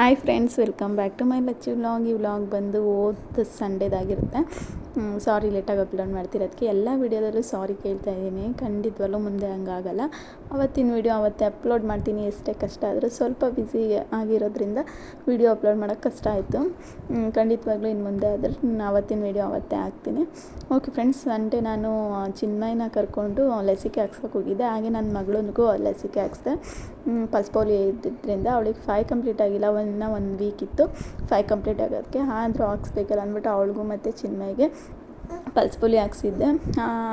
Hi friends welcome back to my Lachchi vlog ಈ vlog ಬಂದು ಓದ್ ಸಂಡೇದಾಗಿರುತ್ತೆ ಸಾರಿ ಲೇಟಾಗಿ ಅಪ್ಲೋಡ್ ಮಾಡ್ತಿರೋದಕ್ಕೆ ಎಲ್ಲ ವೀಡಿಯೋದಲ್ಲೂ ಸಾರಿ ಕೇಳ್ತಾ ಇದ್ದೀನಿ. ಖಂಡಿತವಲ್ಲೂ ಮುಂದೆ ಹಂಗಾಗಲ್ಲ. ಅವತ್ತಿನ ವೀಡಿಯೋ ಅವತ್ತೇ ಅಪ್ಲೋಡ್ ಮಾಡ್ತೀನಿ. ಎಷ್ಟೇ ಕಷ್ಟ ಆದರೂ ಸ್ವಲ್ಪ ಬ್ಯುಸಿ ಆಗಿರೋದ್ರಿಂದ ವೀಡಿಯೋ ಅಪ್ಲೋಡ್ ಮಾಡೋಕ್ಕೆ ಕಷ್ಟ ಆಯಿತು. ಖಂಡಿತವಾಗ್ಲೂ ಇನ್ನು ಮುಂದೆ ಆದರೆ ಅವತ್ತಿನ ವೀಡಿಯೋ ಅವತ್ತೇ ಹಾಕ್ತೀನಿ. ಓಕೆ ಫ್ರೆಂಡ್ಸ್ ಸಂಡೆ ನಾನು ಚಿನ್ಮಯನ ಕರ್ಕೊಂಡು ಲಸಿಕೆ ಹಾಕ್ಸೋಕೆ ಹೋಗಿದ್ದೆ. ಹಾಗೆ ನನ್ನ ಮಗಳಿಗೂ ಲಸಿಕೆ ಹಾಕ್ಸ್ದೆ. ಪಲ್ಸ್ ಪೋಲಿಯೋ ಇದ್ದಿದ್ದರಿಂದ ಅವಳಿಗೆ ಫೈ ಕಂಪ್ಲೀಟ್ ಆಗಿಲ್ಲ. ಒಂದು ಒಂದು ವೀಕ್ ಇತ್ತು. ಫೈ ಕಂಪ್ಲೀಟ್ ಆಗೋದಕ್ಕೆ ಆದರೂ ಹಾಕ್ಸ್ಬೇಕಲ್ಲ ಅಂದ್ಬಿಟ್ಟು ಅವಳಿಗೂ ಮತ್ತು ಚಿನ್ಮಯ್ಗೆ ಪಲ್ಸ್ ಪುಲಿ ಹಾಕ್ಸಿದ್ದೆ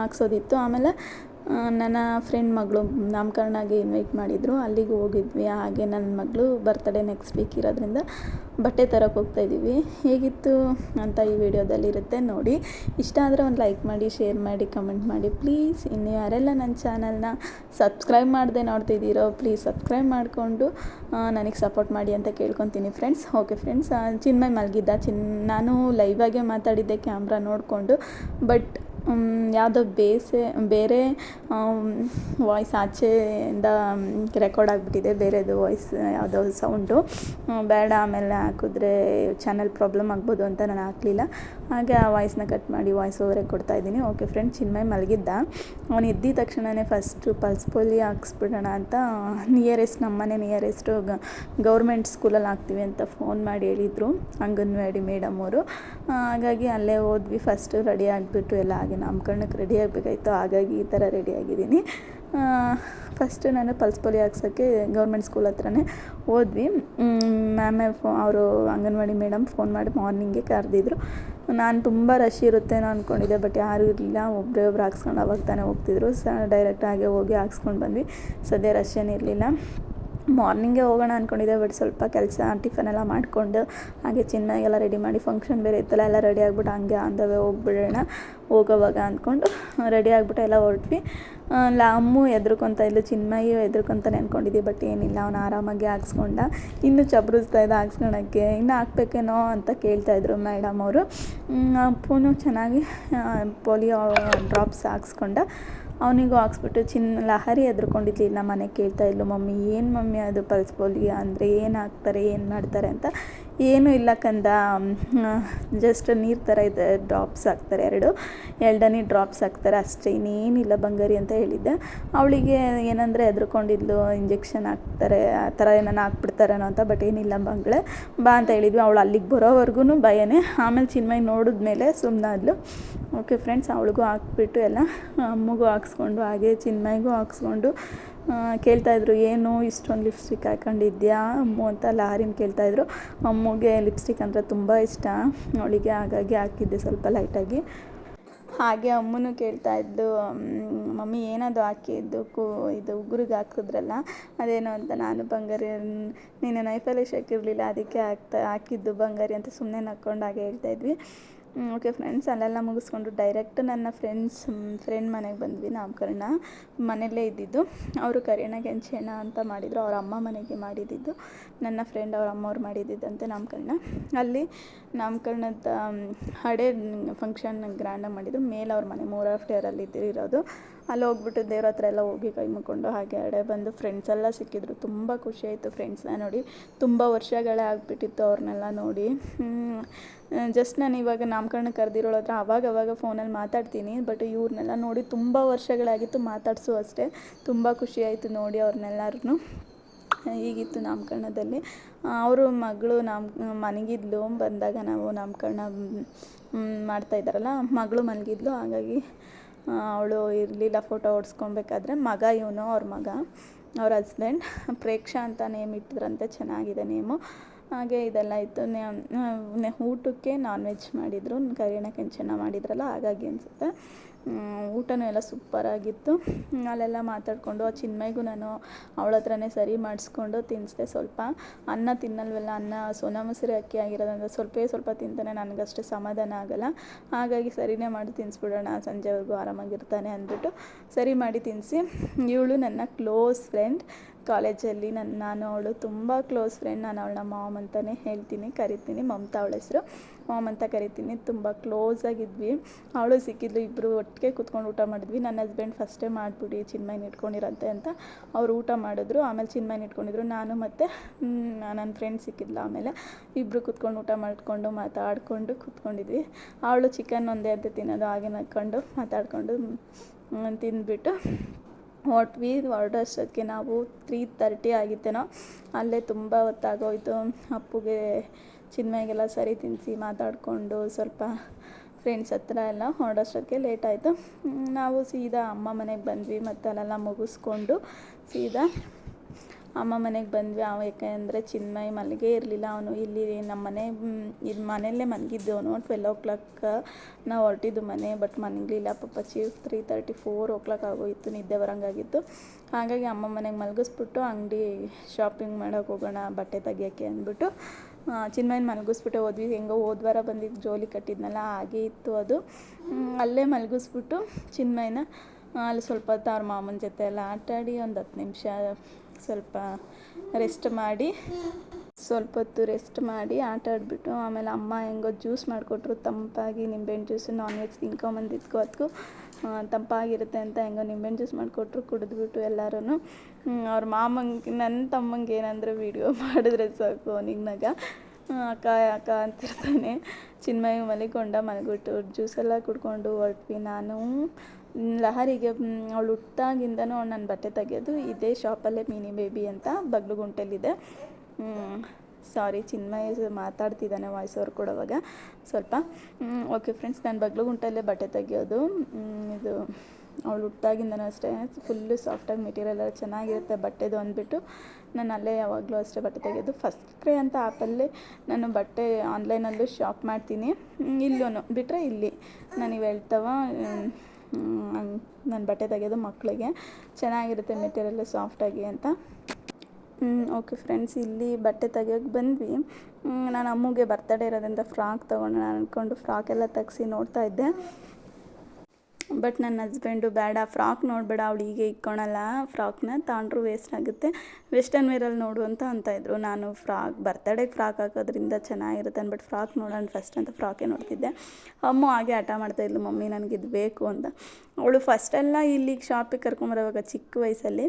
ಹಾಕ್ಸೋದಿತ್ತು. ಆಮೇಲೆ ನನ್ನ ಫ್ರೆಂಡ್ ಮಗಳು ನಾಮಕರಣಗೆ ಇನ್ವೈಟ್ ಮಾಡಿದರು. ಅಲ್ಲಿಗೆ ಹೋಗಿದ್ವಿ. ಹಾಗೆ ನನ್ನ ಮಗಳು ಬರ್ತಡೇ ನೆಕ್ಸ್ಟ್ ವೀಕ್ ಇರೋದ್ರಿಂದ ಬಟ್ಟೆ ತರಕ್ಕೆ ಹೋಗ್ತಾಯಿದ್ದೀವಿ ಹೇಗಿತ್ತು ಅಂತ ಈ ವಿಡಿಯೋದಲ್ಲಿ ಇರುತ್ತೆ ನೋಡಿ. ಇಷ್ಟ ಆದರೆ ಒಂದು ಲೈಕ್ ಮಾಡಿ ಶೇರ್ ಮಾಡಿ ಕಮೆಂಟ್ ಮಾಡಿ. ಪ್ಲೀಸ್ ಇನ್ನು ಯಾರೆಲ್ಲ ನನ್ನ ಚಾನಲ್ನ ಸಬ್ಸ್ಕ್ರೈಬ್ ಮಾಡದೆ ನೋಡ್ತಿದ್ದೀರೋ ಪ್ಲೀಸ್ ಸಬ್ಸ್ಕ್ರೈಬ್ ಮಾಡಿಕೊಂಡು ನನಗೆ ಸಪೋರ್ಟ್ ಮಾಡಿ ಅಂತ ಕೇಳ್ಕೊತೀನಿ ಫ್ರೆಂಡ್ಸ್ ಓಕೆ ಫ್ರೆಂಡ್ಸ್ ಚಿನ್ಮಯ್ ಮಲಗಿದ್ದ. ಚಿನ್ ನಾನು ಲೈವಾಗೆ ಮಾತಾಡಿದ್ದೆ ಕ್ಯಾಮ್ರಾ ನೋಡಿಕೊಂಡು. ಬಟ್ ಯಾವುದೋ ಬೇಸೆ, ಬೇರೆ ವಾಯ್ಸ್ ಆಚೆಯಿಂದ ರೆಕಾರ್ಡ್ ಆಗಿಬಿಟ್ಟಿದೆ, ಬೇರೆದು ವಾಯ್ಸ್ ಯಾವುದೋ ಸೌಂಡು ಬೇಡ, ಆಮೇಲೆ ಹಾಕಿದ್ರೆ ಚಾನಲ್ ಪ್ರಾಬ್ಲಮ್ ಆಗ್ಬೋದು ಅಂತ ನಾನು ಹಾಕಲಿಲ್ಲ. ಹಾಗೆ ಆ ವಾಯ್ಸ್ನ ಕಟ್ ಮಾಡಿ ವಾಯ್ಸ್ ಓವರಿಗೆ ಕೊಡ್ತಾಯಿದ್ದೀನಿ ಓಕೆ ಫ್ರೆಂಡ್ ಚಿನ್ಮಯ್ ಮಲಗಿದ್ದ. ಅವನು ಎದ್ದಿದ ತಕ್ಷಣವೇ ಫಸ್ಟು ಪಲ್ಸ್ ಪೋಲಿ ಹಾಕ್ಸ್ಬಿಡೋಣ ಅಂತ ನಿಯರೆಸ್ಟ್ ನಮ್ಮನೆ ನಿಯರೆಸ್ಟು ಗೌರ್ಮೆಂಟ್ ಸ್ಕೂಲಲ್ಲಿ ಹಾಕ್ತೀವಿ ಅಂತ ಫೋನ್ ಮಾಡಿ ಹೇಳಿದರು ಅಂಗನವಾಡಿ ಮೇಡಮ್ ಅವರು. ಹಾಗಾಗಿ ಅಲ್ಲೇ ಹೋದ್ವಿ ಫಸ್ಟು ರೆಡಿ ಆಗಿಬಿಟ್ಟು ಎಲ್ಲ ನಾಮಕರಣಕ್ಕೆ ರೆಡಿ ಆಗಬೇಕಾಯ್ತು. ಹಾಗಾಗಿ ಈ ಥರ ರೆಡಿ ಆಗಿದ್ದೀನಿ. ಫಸ್ಟು ನಾನು ಪಲ್ಸ್ ಪೋಲಿಯೋ ಹಾಕ್ಸೋಕ್ಕೆ ಗೌರ್ಮೆಂಟ್ ಸ್ಕೂಲ್ ಹತ್ರನೇ ಹೋದ್ವಿ. ಮ್ಯಾಮೆ ಫೋ ಅವರು ಅಂಗನವಾಡಿ ಮೇಡಮ್ ಫೋನ್ ಮಾಡಿ ಮಾರ್ನಿಂಗೇ ಕರೆದಿದ್ರು. ನಾನು ತುಂಬ ರಶ್ ಇರುತ್ತೇನೋ ಅಂದ್ಕೊಂಡಿದ್ದೆ ಬಟ್ ಯಾರೂ ಇರಲಿಲ್ಲ. ಒಬ್ಬರೇ ಒಬ್ರು ಹಾಕ್ಸ್ಕೊಂಡು ಅವಾಗ ತಾನೇ ಹೋಗ್ತಿದ್ರು. ಸ ಡೈರೆಕ್ಟಾಗೆ ಹೋಗಿ ಹಾಕ್ಸ್ಕೊಂಡು ಬಂದ್ವಿ. ಸದ್ಯ ರಶ್ ಏನಿರಲಿಲ್ಲ ಮಾರ್ನಿಂಗೇ ಹೋಗೋಣ ಅಂದ್ಕೊಂಡಿದ್ದೆ ಬಟ್ ಸ್ವಲ್ಪ ಕೆಲಸ ಟಿಫನ್ ಎಲ್ಲ ಮಾಡಿಕೊಂಡು, ಹಾಗೆ ಚೆನ್ನಾಗೆಲ್ಲ ರೆಡಿ ಮಾಡಿ ಫಂಕ್ಷನ್ ಬೇರೆ ಇತ್ತಲ್ಲ, ಎಲ್ಲ ರೆಡಿ ಆಗ್ಬಿಟ್ಟು ಹಂಗೆ ಅಂದವೇ ಹೋಗ್ಬಿಡೋಣ, ಹೋಗೋವಾಗ ಅಂದ್ಕೊಂಡು ರೆಡಿ ಆಗಿಬಿಟ್ಟು ಎಲ್ಲ ಹೊರಟ್ವಿ. ಲಾಮು ಅಮ್ಮು ಇಲ್ಲ ಎದ್ರಕೊಂತಾನೆ ಎದ್ರುಕೊಂತಾನೆ ಅಂದ್ಕೊಂಡಿದ್ದೆ ಬಟ್ ಏನಿಲ್ಲ, ಅವನು ಆರಾಮಾಗಿ ಹಾಕ್ಸ್ಕೊಂಡ, ಇನ್ನೂ ಚಬ್ರಿಸ್ತಾ ಇದ್ದ ಹಾಕ್ಸ್ಕೊಳಕ್ಕೆ, ಇನ್ನು ಹಾಕ್ಬೇಕೇನೋ ಅಂತ ಕೇಳ್ತಾಯಿದ್ರು ಮೇಡಮ್ ಅವರು. ಅಪ್ಪನೂ ಚೆನ್ನಾಗಿ ಪೋಲಿಯೋ ಡ್ರಾಪ್ಸ್ ಹಾಕ್ಸ್ಕೊಂಡ ಅವನಿಗೂ ಹಾಕ್ಸ್ಬಿಟ್ಟು ಚಿನ್ನ ಲಹರಿ ಎದ್ರುಕೊಂಡಿದ್ಲಿ ನಮ್ಮ ಮನೆ ಕೇಳ್ತಾ ಇದ್ಲು ಮಮ್ಮಿ, ಏನು ಮಮ್ಮಿ ಅದು ಪಲ್ಸ್ ಪೋಲಿಯೋ ಅಂದರೆ ಏನು ಹಾಕ್ತಾರೆ, ಏನು ಮಾಡ್ತಾರೆ ಅಂತ? ಏನೂ ಇಲ್ಲ ಕಂದ ಜಸ್ಟ್ ನೀರು ಥರ ಇದೆ ಡ್ರಾಪ್ಸ್ ಹಾಕ್ತಾರೆ ಎರಡು. ಎರಡನೇ ಡ್ರಾಪ್ಸ್ ಹಾಕ್ತಾರೆ, ಅಷ್ಟೇ, ಇನ್ನೇನಿಲ್ಲ ಬಂಗಾರಿ ಅಂತ ಹೇಳಿದ್ದೆ. ಅವಳಿಗೆ ಏನಂದರೆ ಹೆದ್ರ್ಕೊಂಡಿದ್ಲು ಇಂಜೆಕ್ಷನ್ ಹಾಕ್ತಾರೆ, ಆ ಥರ ಏನಾನ ಹಾಕ್ಬಿಡ್ತಾರೇನೋ ಅಂತ ಬಟ್ ಏನಿಲ್ಲ ಬಂಗಳೆ ಬಾ ಅಂತ ಹೇಳಿದ್ವಿ, ಅವಳು ಅಲ್ಲಿಗೆ ಬರೋವರೆಗೂ ಭಯನೇ. ಆಮೇಲೆ ಚಿನ್ಮಯ್ ನೋಡಿದ್ಮೇಲೆ ಸುಮ್ಮನಾದ್ಲು ಓಕೆ ಫ್ರೆಂಡ್ಸ್, ಅವಳಿಗೂ ಹಾಕ್ಬಿಟ್ಟು ಎಲ್ಲ ಅಮ್ಮಗೂ ಹಾಕ್ಸ್ಕೊಂಡು, ಹಾಗೆ ಚಿನ್ಮಯ್ಗೂ ಹಾಕ್ಸ್ಕೊಂಡು ಕೇಳ್ತಾಯಿದ್ರು ಏನು ಇಷ್ಟೊಂದು ಲಿಪ್ಸ್ಟಿಕ್ ಹಾಕೊಂಡಿದ್ಯಾ ಅಮ್ಮು ಅಂತ ಲಾರಿನ ಕೇಳ್ತಾಯಿದ್ರು ಅಮ್ಮಗೆ ಲಿಪ್ಸ್ಟಿಕ್ ಅಂದರೆ ತುಂಬ ಇಷ್ಟ. ಅವಳಿಗೆ ಹಾಗಾಗಿ ಹಾಕಿದ್ದೆ ಸ್ವಲ್ಪ ಲೈಟಾಗಿ ಹಾಗೆ ಅಮ್ಮನೂ ಕೇಳ್ತಾ ಇದ್ದು ಮಮ್ಮಿ ಏನದು ಹಾಕಿದ್ದು ಕೂ, ಇದು ಉಗುರಿಗೆ ಹಾಕಿದ್ರಲ್ಲ, ಅದೇನು ಅಂತ ನಾನು ಬಂಗಾರಿ ನೀನು ನೈಫಲ್ಲಿ ಹಾಕಿರಲಿಲ್ಲ ಅದಕ್ಕೆ ಹಾಕ್ತಾ, ಹಾಕಿದ್ದು ಬಂಗಾರಿ ಅಂತ ಸುಮ್ಮನೆ ನಕ್ಕೊಂಡು ಹಾಗೆ ಹೇಳ್ತಾಯಿದ್ವಿ ಓಕೆ ಫ್ರೆಂಡ್ಸ್ ಅಲ್ಲೆಲ್ಲ ಮುಗಿಸ್ಕೊಂಡು ಡೈರೆಕ್ಟ್ ನನ್ನ ಫ್ರೆಂಡ್ಸ್ ಫ್ರೆಂಡ್ ಮನೆಗೆ ಬಂದ್ವಿ ನಾಮಕರಣ. ಮನೆಯಲ್ಲೇ ಇದ್ದಿದ್ದು. ಅವರು ಕರಿಯಣ ಗೆಂಚೇಣ ಅಂತ ಮಾಡಿದರು. ಅವ್ರ ಅಮ್ಮ ಮನೆಗೆ ಮಾಡಿದ್ದಿದ್ದು. ನನ್ನ ಫ್ರೆಂಡ್ ಅವ್ರ ಅಮ್ಮವ್ರು ಮಾಡಿದ್ದಿದ್ದಂತೆ ನಾಮಕರಣ. ಅಲ್ಲಿ ನಾಮಕರಣದ ಹಡೆ ಫಂಕ್ಷನ್ ಗ್ರ್ಯಾಂಡಾಗಿ ಮಾಡಿದರು. ಮೇಲೆ ಅವ್ರ ಮನೆ, ಮೂರ ಫ್ಲೇರಲ್ಲಿ ಇದ್ದಿರೋದು. ಅಲ್ಲಿ ಹೋಗ್ಬಿಟ್ಟು ದೇವ್ರ ಹತ್ರ ಎಲ್ಲ ಹೋಗಿ ಕೈ ಮುಕ್ಕೊಂಡು ಹಾಗೆ ಅಡೆ ಬಂದು ಫ್ರೆಂಡ್ಸ್ ಎಲ್ಲ ಸಿಕ್ಕಿದ್ರು. ತುಂಬ ಖುಷಿ ಆಯಿತು ಫ್ರೆಂಡ್ಸ್ನ ನೋಡಿ. ತುಂಬ ವರ್ಷಗಳೇ ಆಗಿಬಿಟ್ಟಿತ್ತು ಅವ್ರನ್ನೆಲ್ಲ ನೋಡಿ. ಜಸ್ಟ್ ನಾನು ಇವಾಗ ನಾಮಕರಣ ಕರೆದಿರೋಳ ಹತ್ರ ಅವಾಗ ಅವಾಗ ಫೋನಲ್ಲಿ ಮಾತಾಡ್ತೀನಿ ಬಟ್ ಇವ್ರನ್ನೆಲ್ಲ ನೋಡಿ ತುಂಬ ವರ್ಷಗಳಾಗಿತ್ತು ಮಾತಾಡಿಸು ಅಷ್ಟೇ. ತುಂಬ ಖುಷಿ ಆಯಿತು ನೋಡಿ ಅವ್ರನ್ನೆಲ್ಲರೂ ಹೀಗಿತ್ತು ನಾಮಕರಣದಲ್ಲಿ. ಅವರು ಮಗಳು ನಾಮ, ಮನಗಿದ್ಲು, ಬಂದಾಗ ನಾವು ನಾಮಕರಣ ಮಾಡ್ತಾ ಇದ್ದಾರಲ್ಲ, ಮಗಳು ಮಲಗಿದ್ಲು ಹಾಗಾಗಿ ಅವಳು ಇರಲಿಲ್ಲ ಫೋಟೋ ಹೊಡ್ಸ್ಕೊಬೇಕಾದ್ರೆ ಮಗ ಇವನು, ಅವ್ರ ಮಗ, ಅವ್ರ ಹಸ್ಬೆಂಡ್ ಪ್ರೇಕ್ಷಾ ಅಂತ ನೇಮ್ ಇಟ್ಟಿದ್ರಂತೆ, ಚೆನ್ನಾಗಿದೆ ನೇಮು ಹಾಗೆ ಇದೆಲ್ಲ ಇತ್ತು. ಊಟಕ್ಕೆ ನಾನ್ ವೆಜ್ ಮಾಡಿದರು. ಕರಿಯಣ ಕೆಂಚನ ಮಾಡಿದ್ರಲ್ಲ, ಹಾಗಾಗಿ ಅನಿಸುತ್ತೆ. ಊಟನೂ ಎಲ್ಲ ಸೂಪರಾಗಿತ್ತು. ಅಲ್ಲೆಲ್ಲ ಮಾತಾಡಿಕೊಂಡು ಆ ಚಿನ್ಮಯ್ಗೂ ನಾನು ಅವಳ ಹತ್ರನೇ ಸರಿ ಮಾಡಿಸ್ಕೊಂಡು ತಿನ್ನಿಸ್ದೆ ಸ್ವಲ್ಪ. ಅನ್ನ ತಿನ್ನಲ್ವಲ್ಲ, ಅನ್ನ ಸೋನಾ ಮೊಸರು ಅಕ್ಕಿ ಆಗಿರೋದ್ರಿಂದ ಸ್ವಲ್ಪೇ ಸ್ವಲ್ಪ ತಿಂತಾನೆ, ನನಗಷ್ಟೇ ಸಮಾಧಾನ ಆಗಲ್ಲ. ಹಾಗಾಗಿ ಸರಿನೇ ಮಾಡಿ ತಿನ್ನಿಸ್ಬಿಡೋಣ ಸಂಜೆವರೆಗೂ ಆರಾಮಾಗಿರ್ತಾನೆ ಅಂದ್ಬಿಟ್ಟು ಸರಿ ಮಾಡಿ ತಿನ್ನಿಸಿ ಇವಳು ನನ್ನ ಕ್ಲೋಸ್ ಫ್ರೆಂಡ್. ಕಾಲೇಜಲ್ಲಿ ನನ್ನ ನಾನು ಅವಳು ತುಂಬ ಕ್ಲೋಸ್ ಫ್ರೆಂಡ್, ನಾನು ಅವಳನ್ನ ಮಾಮ್ ಅಂತಲೇ ಹೇಳ್ತೀನಿ, ಕರಿತೀನಿ, ಮಮತಾ ಅವಳ ಹೆಸರು. ಮಾಮ್ ಅಂತ ಕರಿತೀನಿ. ತುಂಬ ಕ್ಲೋಸ್ ಆಗಿದ್ವಿ. ಅವಳು ಸಿಕ್ಕಿದ್ಲು ಇಬ್ಬರು ಒಟ್ಟಿಗೆ ಕುತ್ಕೊಂಡು ಊಟ ಮಾಡಿದ್ವಿ. ನನ್ನ ಹಸ್ಬೆಂಡ್ ಫಸ್ಟೇ ಮಾಡಿಬಿಡಿ ಚಿನ್ಮಯನ ಇಟ್ಕೊಂಡಿರಂತೆ ಅಂತ ಅವರು ಊಟ ಮಾಡಿದ್ರು. ಆಮೇಲೆ ಚಿನ್ಮಯನ ಇಟ್ಕೊಂಡಿದ್ರು ನಾನು ಮತ್ತು ನನ್ನ ಫ್ರೆಂಡ್ ಸಿಕ್ಕಿದ್ಲು ಆಮೇಲೆ ಇಬ್ಬರು ಕುತ್ಕೊಂಡು ಊಟ ಮಾಡಿಕೊಂಡು ಮಾತಾಡಿಕೊಂಡು ಕೂತ್ಕೊಂಡಿದ್ವಿ. ಅವಳು ಚಿಕನ್ ಒಂದೇ ಅಂತ ತಿನ್ನೋದು ಹಾಗೆ ನಕ್ಕೊಂಡು ಮಾತಾಡಿಕೊಂಡು ತಿಂದ್ಬಿಟ್ಟು ಹೊಟ್ವಿ ಹೊರಡೋಷ್ಟೊತ್ತಿಗೆ ನಾವು ತ್ರೀ ತರ್ಟಿ ಆಗಿತ್ತೇನೋ, ಅಲ್ಲೇ ತುಂಬ ಹೊತ್ತಾಗೋಯ್ತು. ಅಪ್ಪುಗೆ ಚಿನ್ಮಯ್ಗೆಲ್ಲ ಸರಿ ತಿನ್ನಿಸಿ ಮಾತಾಡಿಕೊಂಡು ಸ್ವಲ್ಪ ಫ್ರೆಂಡ್ಸ್ ಹತ್ರ ಎಲ್ಲ ಹೊರಡೋಷ್ಟೊತ್ತಿಗೆ ಲೇಟ್ ಆಯಿತು. ನಾವು ಸೀದಾ ಅಮ್ಮ ಮನೆಗೆ ಬಂದ್ವಿ ಮತ್ತು ಅಲ್ಲೆಲ್ಲ ಮುಗಿಸ್ಕೊಂಡು ಸೀದಾ ಅಮ್ಮ ಮನೆಗೆ ಬಂದ್ವಿ. ಅವ ಯಾಕೆಂದರೆ ಚಿನ್ಮಯ್ ಮಲಗೇ ಇರಲಿಲ್ಲ. ಅವನು ಇಲ್ಲಿ ನಮ್ಮ ಮನೆ ಇದು ಮನೆಯಲ್ಲೇ ಮಲಗಿದ್ದು ಅವನು ಟ್ವೆಲ್ ಓ ಕ್ಲಾಕ್ ನಾವು ಹೊರಟಿದ್ದು ಮನೆ ಬಟ್ ಮಲಗಲಿಲ್ಲ. ಚೀಫ್ three thirty four o'clock ಆಗೋಯಿತು. ನಿದ್ದೆ ಬರೋಂಗಾಗಿತ್ತು. ಹಾಗಾಗಿ ಅಮ್ಮ ಮನೆಗೆ ಮಲಗಿಸ್ಬಿಟ್ಟು ಅಂಗಡಿ ಶಾಪಿಂಗ್ ಮಾಡೋಕೆ ಹೋಗೋಣ, ಬಟ್ಟೆ ತೆಗಿಯೋಕ್ಕೆ ಅಂದ್ಬಿಟ್ಟು ಚಿನ್ಮಯನ ಮಲಗಿಸ್ಬಿಟ್ಟು ಹೋದ್ವಿ. ಹೆಂಗೋ ಹೋದ್ವಾರ ಬಂದಿದ್ದು ಜೋಲಿ ಕಟ್ಟಿದ್ನಲ್ಲ, ಹಾಗೆ ಇತ್ತು ಅದು. ಅಲ್ಲೇ ಮಲಗಿಸ್ಬಿಟ್ಟು ಚಿನ್ಮಯನ ಅಲ್ಲಿ ಸ್ವಲ್ಪ ಹೊತ್ತು ಅವ್ರ ಮಾಮನ ಜೊತೆ ಎಲ್ಲ ಆಟಾಡಿ ಒಂದು ಹತ್ತು ನಿಮಿಷ ಸ್ವಲ್ಪ ರೆಸ್ಟ್ ಮಾಡಿ, ಸ್ವಲ್ಪ ಹೊತ್ತು ರೆಸ್ಟ್ ಮಾಡಿ ಆಟ ಆಡಿಬಿಟ್ಟು ಆಮೇಲೆ ಅಮ್ಮ ಹೆಂಗೋ ಜ್ಯೂಸ್ ಮಾಡಿಕೊಟ್ರು, ತಂಪಾಗಿ ನಿಂಬೆಹಣ್ಣು ಜ್ಯೂಸು ನಾನ್ ವೆಜ್ ತಿನ್ಕೊಂಬಂದಿದ್ಕೋ ಅದಕ್ಕೂ ತಂಪಾಗಿರುತ್ತೆ ಅಂತ ಹೆಂಗೋ ನಿಂಬೆಹಣ್ಣು ಜ್ಯೂಸ್ ಮಾಡಿಕೊಟ್ರು, ಕುಡಿದ್ಬಿಟ್ಟು ಎಲ್ಲರೂ ಅವ್ರ ಮಾಮಂಗೆ ನನ್ನ ತಮ್ಮಂಗೆ ಏನಂದರೆ ವೀಡಿಯೋ ಮಾಡಿದ್ರೆ ಸಾಕು ಅವನಿಗೆ ನಗ. ಅಕ್ಕ ಅಕ್ಕ ಅಂತಿರ್ತಾನೆ. ಚಿನ್ಮಯ ಮಲಿಕೊಂಡ ಮಲಗಿಬಿಟ್ಟು ಜ್ಯೂಸೆಲ್ಲ ಕುಡ್ಕೊಂಡು ಹೊರಟ್ವಿ ನಾನು. ಲಹರಿಗೆ ಅವಳು ಹುಟ್ಟಾಗಿಂದನೂ ಅವ್ಳು ನನ್ನ ಬಟ್ಟೆ ತೆಗೆಯೋದು ಇದೇ ಶಾಪಲ್ಲೇ ಮಿನಿ ಬೇಬಿ ಅಂತ ಬಗ್ಲುಗುಂಟೆಲಿದೆ ಸಾರಿ ಚಿನ್ಮಯ ಮಾತಾಡ್ತಿದ್ದಾನೆ ವಾಯ್ಸ್ ಅವ್ರು ಕೊಡೋವಾಗ. ಸ್ವಲ್ಪ ಓಕೆ ಫ್ರೆಂಡ್ಸ್ ನಾನು ಬಗ್ಲುಗುಂಟಲ್ಲೇ ಬಟ್ಟೆ ತೆಗೆಯೋದು. ಇದು ಅವಳು ಹುಟ್ಟಾಗಿಂದನೂ ಅಷ್ಟೇ ಫುಲ್ಲು ಸಾಫ್ಟಾಗಿ ಮೆಟೀರಿಯಲ್ ಎಲ್ಲ ಚೆನ್ನಾಗಿರುತ್ತೆ ಬಟ್ಟೆದು ಅಂದ್ಬಿಟ್ಟು ನಾನು ಅಲ್ಲೇ ಯಾವಾಗಲೂ ಅಷ್ಟೇ ಬಟ್ಟೆ ತೆಗೆಯೋದು. ಫಸ್ಟ್ ಕ್ರೇ ಅಂತ ಆ್ಯಪಲ್ಲಿ ನಾನು ಬಟ್ಟೆ ಆನ್ಲೈನಲ್ಲೂ ಶಾಪ್ ಮಾಡ್ತೀನಿ. ಇಲ್ಲೂ ಬಿಟ್ಟರೆ ಇಲ್ಲಿ. ನಾನು ಇವು ಹೇಳ್ತವ ನಾನು ಬಟ್ಟೆ ತೆಗೆಯೋದು ಮಕ್ಕಳಿಗೆ ಚೆನ್ನಾಗಿರುತ್ತೆ ಮೆಟೀರಿಯಲ್ ಸಾಫ್ಟಾಗಿ ಅಂತ. ಓಕೆ ಫ್ರೆಂಡ್ಸ್, ಇಲ್ಲಿ ಬಟ್ಟೆ ತೆಗೆಯೋಕೆ ಬಂದ್ವಿ. ನಾನು ಅಮ್ಮಗೆ ಬರ್ತಡೇ ಇರೋದ್ರಿಂದ ಫ್ರಾಕ್ ತೊಗೊಂಡು ನಾನು ಅಂದ್ಕೊಂಡು ಫ್ರಾಕ್ ಎಲ್ಲ ತೆಗ್ಸಿ ನೋಡ್ತಾ ಇದ್ದೆ. ಬಟ್ ನನ್ನ ಹಸ್ಬೆಂಡು ಬೇಡ ಫ್ರಾಕ್ ನೋಡಬೇಡ, ಅವಳು ಹೀಗೆ ಇಕ್ಕೊಳಲ್ಲ ಫ್ರಾಕ್ನ ತಾಂಡ್ರು ವೇಸ್ಟ್ ಆಗುತ್ತೆ. ವೆಸ್ಟರ್ನ್ ವೇರಲ್ಲಿ ನೋಡು ಅಂತ ಅಂತಾಯಿದ್ರು. ನಾನು ಫ್ರಾಕ್ ಬರ್ತಡೇಗೆ ಫ್ರಾಕ್ ಹಾಕೋದ್ರಿಂದ ಚೆನ್ನಾಗಿರುತ್ತೆ ಬಟ್ ಫ್ರಾಕ್ ನೋಡೋಣ ಫಸ್ಟ್ ಅಂತ ಫ್ರಾಕೇ ನೋಡ್ತಿದ್ದೆ. ಅಮ್ಮ ಹಾಗೆ ಹಠ ಮಾಡ್ತಾಯಿದ್ಲು ಮಮ್ಮಿ, ನನಗೆ ಇದು ಬೇಕು ಅಂತ. ಅವಳು ಫಸ್ಟೆಲ್ಲ ಇಲ್ಲಿಗೆ ಶಾಪಿಗೆ ಕರ್ಕೊಂಬರೋವಾಗ ಚಿಕ್ಕ ವಯಸ್ಸಲ್ಲಿ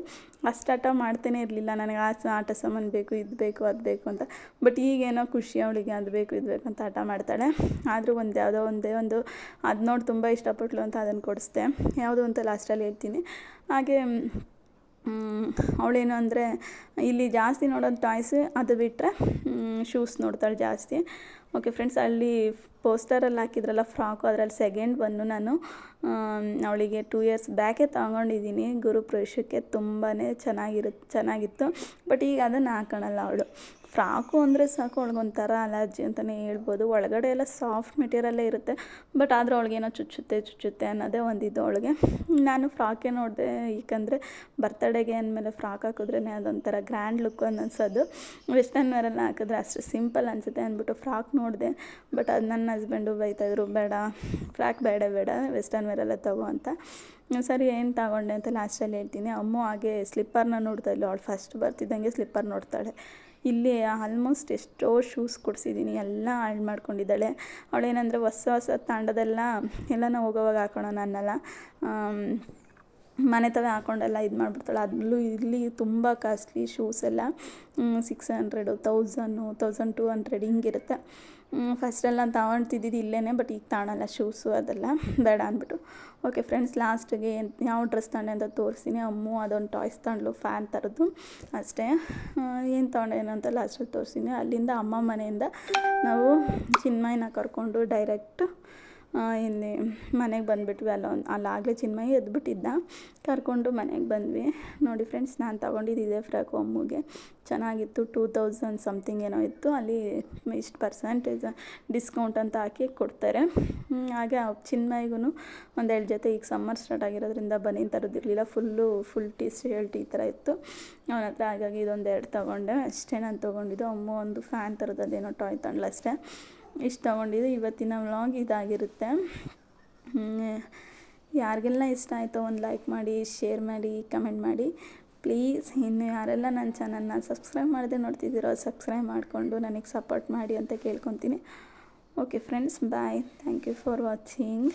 ಅಷ್ಟು ಆಟ ಮಾಡ್ತೇನೆ ಇರಲಿಲ್ಲ. ನನಗೆ ಆ ಆಟ ಸಾಮಾನು ಬೇಕು, ಇದು ಬೇಕು, ಅದು ಬೇಕು ಅಂತ. ಬಟ್ ಈಗೇನೋ ಖುಷಿ ಅವಳಿಗೆ, ಅದು ಬೇಕು, ಇದು ಬೇಕು ಅಂತ ಆಟ ಮಾಡ್ತಾಳೆ. ಆದರೂ ಒಂದು ಯಾವುದೋ ಒಂದೇ ಒಂದು, ಅದು ನೋಡಿ ತುಂಬ ಇಷ್ಟಪಟ್ಲು ಅಂತ ಅದನ್ನು ಕೊಡಿಸ್ದೆ. ಯಾವುದು ಅಂತ ಲಾಸ್ಟಲ್ಲಿ ಹೇಳ್ತೀನಿ. ಹಾಗೆ ಅವಳೇನು ಅಂದರೆ, ಇಲ್ಲಿ ಜಾಸ್ತಿ ನೋಡೋದು ಟಾಯ್ಸ್ ಅದು ಬಿಟ್ಟರೆ ಶೂಸ್ ನೋಡ್ತಾಳೆ ಜಾಸ್ತಿ. ಓಕೆ ಫ್ರೆಂಡ್ಸ್ ಅಲ್ಲಿ ಪೋಸ್ಟರಲ್ಲಿ ಹಾಕಿದ್ರಲ್ಲ ಫ್ರಾಕು ಅದರಲ್ಲಿ ಸೆಕೆಂಡ್ ಬಂದು ನಾನು ಅವಳಿಗೆ ಟೂ ಇಯರ್ಸ್ ಬ್ಯಾಕೆ ತೊಗೊಂಡಿದ್ದೀನಿ. ಗುರುಪ್ರವೇಶಕ್ಕೆ ತುಂಬಾ ಚೆನ್ನಾಗಿರು ಚೆನ್ನಾಗಿತ್ತು. ಬಟ್ ಈಗ ಅದನ್ನು ಹಾಕೊಳಲ್ಲ ಅವಳು. ಫ್ರಾಕು ಅಂದರೆ ಸಾಕು ಒಳಗೊಂಥರ ಅಲರ್ಜಿ ಅಂತಲೇ ಹೇಳ್ಬೋದು. ಒಳಗಡೆ ಎಲ್ಲ ಸಾಫ್ಟ್ ಮೆಟೀರಿಯಲ್ಲೇ ಇರುತ್ತೆ, ಬಟ್ ಆದರೆ ಅವಳಿಗೇನೋ ಚುಚ್ಚುತ್ತೆ ಚುಚ್ಚುತ್ತೆ ಅನ್ನೋದೇ ಒಂದಿದ್ದು ಅವಳಿಗೆ. ನಾನು ಫ್ರಾಕೇ ನೋಡಿದೆ ಏಕೆಂದರೆ ಬರ್ತಡೇಗೆ ಅಂದಮೇಲೆ ಫ್ರಾಕ್ ಹಾಕಿದ್ರೇ ಅದೊಂಥರ ಗ್ರ್ಯಾಂಡ್ ಲುಕ್ ಅನ್ನಿಸೋದು. ವೆಸ್ಟರ್ನ್ ವೇರೆಲ್ಲ ಹಾಕಿದ್ರೆ ಅಷ್ಟು ಸಿಂಪಲ್ ಅನಿಸುತ್ತೆ ಅಂದ್ಬಿಟ್ಟು ಫ್ರಾಕ್ ನೋಡಿದೆ, ಬಟ್ ಅದು ನನ್ನ ಹಸ್ಬೆಂಡು ಬೈತಾಯಿದ್ರು ಬೇಡ, ಫ್ರಾಕ್ ಬೇಡ ಬೇಡ, ವೆಸ್ಟರ್ನ್ ವೇರೆಲ್ಲ ತಗೋ ಅಂತ. ಸರಿ, ಏನು ತಗೊಂಡೆ? ಅಂತ ಲಾಸ್ಟಲ್ಲಿ ಹೇಳ್ತೀನಿ. ಅಮ್ಮ ಹಾಗೆ ಸ್ಲಿಪ್ಪರ್ನ ನೋಡ್ತಾ ಇಲ್ಲ ಅವಳು ಫಸ್ಟ್ ಬರ್ತಿದ್ದಂಗೆ ಸ್ಲಿಪ್ಪರ್ ನೋಡ್ತಾಳೆ. ಇಲ್ಲಿ ಆಲ್ಮೋಸ್ಟ್ ಎಷ್ಟೋ ಶೂಸ್ ಕೊಡಿಸಿದ್ದೀನಿ ಎಲ್ಲ ಹಾಳು ಮಾಡ್ಕೊಂಡಿದ್ದಾಳೆ. ಅವಳೇನಂದರೆ ಹೊಸ ಹೊಸ ತಾಂಡದೆಲ್ಲ ಎಲ್ಲನೂ ಹೋಗೋವಾಗ ಹಾಕೊಳ್ಳೋಣ ಅನ್ನಲ್ಲ ಮನೆ ತವೆ ಹಾಕೊಂಡೆಲ್ಲ ಇದು ಮಾಡಿಬಿಡ್ತಾಳೆ. ಅದರಲ್ಲೂ ಇಲ್ಲಿ ತುಂಬ ಕಾಸ್ಟ್ಲಿ ಶೂಸ್ ಎಲ್ಲ six hundred thousand thousand two hundred ಹಿಂಗಿರುತ್ತೆ. ಫಸ್ಟೆಲ್ಲ ತಗೊಳ್ತಿದ್ದಿದ್ದು ಇಲ್ಲೇ ಬಟ್ ಈಗ ತಾಣಲ್ಲ ಶೂಸು ಅದೆಲ್ಲ. ಬೇಡ ಅಂದ್ಬಿಟ್ಟು. ಓಕೆ ಫ್ರೆಂಡ್ಸ್ ಲಾಸ್ಟಿಗೆ ಯಾವ ಡ್ರೆಸ್ ತಗೊಂಡೆ ಅಂತ ತೋರಿಸ್ತೀನಿ. ಅಮ್ಮು ಅದೊಂದು ಟಾಯ್ಸ್ ತಗೊಂಡ್ಲು ಫ್ಯಾನ್ ಥರದ್ದು ಅಷ್ಟೇ. ಏನು ತಗೊಂಡೆ ಅಂತ ಲಾಸ್ಟಲ್ಲಿ ತೋರಿಸ್ತೀನಿ. ಅಲ್ಲಿಂದ ಅಮ್ಮ ಮನೆಯಿಂದ ನಾವು ಚಿನ್ಮಯನ ಕರ್ಕೊಂಡು ಡೈರೆಕ್ಟ್ ಇಲ್ಲಿ ಮನೆಗೆ ಬಂದುಬಿಟ್ವಿ. ಅಲ್ಲೊಂದು ಅಲ್ಲಾಗಲೇ ಚಿನ್ಮಯಿ ಎದ್ಬಿಟ್ಟಿದ್ದ. ಕರ್ಕೊಂಡು ಮನೆಗೆ ಬಂದ್ವಿ. ನೋಡಿ ಫ್ರೆಂಡ್ಸ್ ನಾನು ತೊಗೊಂಡಿದ್ದು ಇದೇ ಫ್ರಾಕು ಅಮ್ಮಗೆ ಚೆನ್ನಾಗಿತ್ತು. ಟೂ ತೌಸಂಡ್ ಸಮಥಿಂಗ್ ಏನೋ ಇತ್ತು. ಅಲ್ಲಿ ಇಷ್ಟು ಪರ್ಸೆಂಟೇಜ್ ಡಿಸ್ಕೌಂಟ್ ಅಂತ ಹಾಕಿ ಕೊಡ್ತಾರೆ. ಹಾಗೆ ಚಿನ್ಮಯಿಗೂ ಒಂದೆರಡು ಜೊತೆ ಈಗ ಸಮ್ಮರ್ ಸ್ಟಾರ್ಟ್ ಆಗಿರೋದ್ರಿಂದ ಬನೀನ್ ತರೋದಿರಲಿಲ್ಲ ಫುಲ್ಲು ಫುಲ್ ಟೀ ಶರ್ಟ್ ಈ ಥರ ಇತ್ತು. ಅವನ ಹತ್ರ ಹಾಗಾಗಿ ಇದೊಂದು ಎರಡು ತೊಗೊಂಡೆ. ಅಷ್ಟೇ ನಾನು ತೊಗೊಂಡಿದ್ದು. ಅಮ್ಮ ಒಂದು ಫ್ಯಾನ್ ಥರದ್ದು ಅದೇನೋ ಟಾಯ್ ತಗೊಂಡ್ಲ ಅಷ್ಟೇ ಇಷ್ಟು ತೊಗೊಂಡಿದ್ದು ಇವತ್ತಿನ ವ್ಲಾಗ್ ಇದಾಗಿರುತ್ತೆ. ಯಾರಿಗೆಲ್ಲ ಇಷ್ಟ ಆಯಿತು ಒಂದು ಲೈಕ್ ಮಾಡಿ ಶೇರ್ ಮಾಡಿ ಕಮೆಂಟ್ ಮಾಡಿ ಪ್ಲೀಸ್ ಇನ್ನು ಯಾರೆಲ್ಲ ನನ್ನ ಚಾನಲ್ನ ಸಬ್ಸ್ಕ್ರೈಬ್ ಮಾಡದೆ ನೋಡ್ತಿದ್ದೀರೋ ಸಬ್ಸ್ಕ್ರೈಬ್ ಮಾಡಿಕೊಂಡು ನನಗೆ ಸಪೋರ್ಟ್ ಮಾಡಿ ಅಂತ ಕೇಳ್ಕೊತೀನಿ. Okay friends bye thank you for watching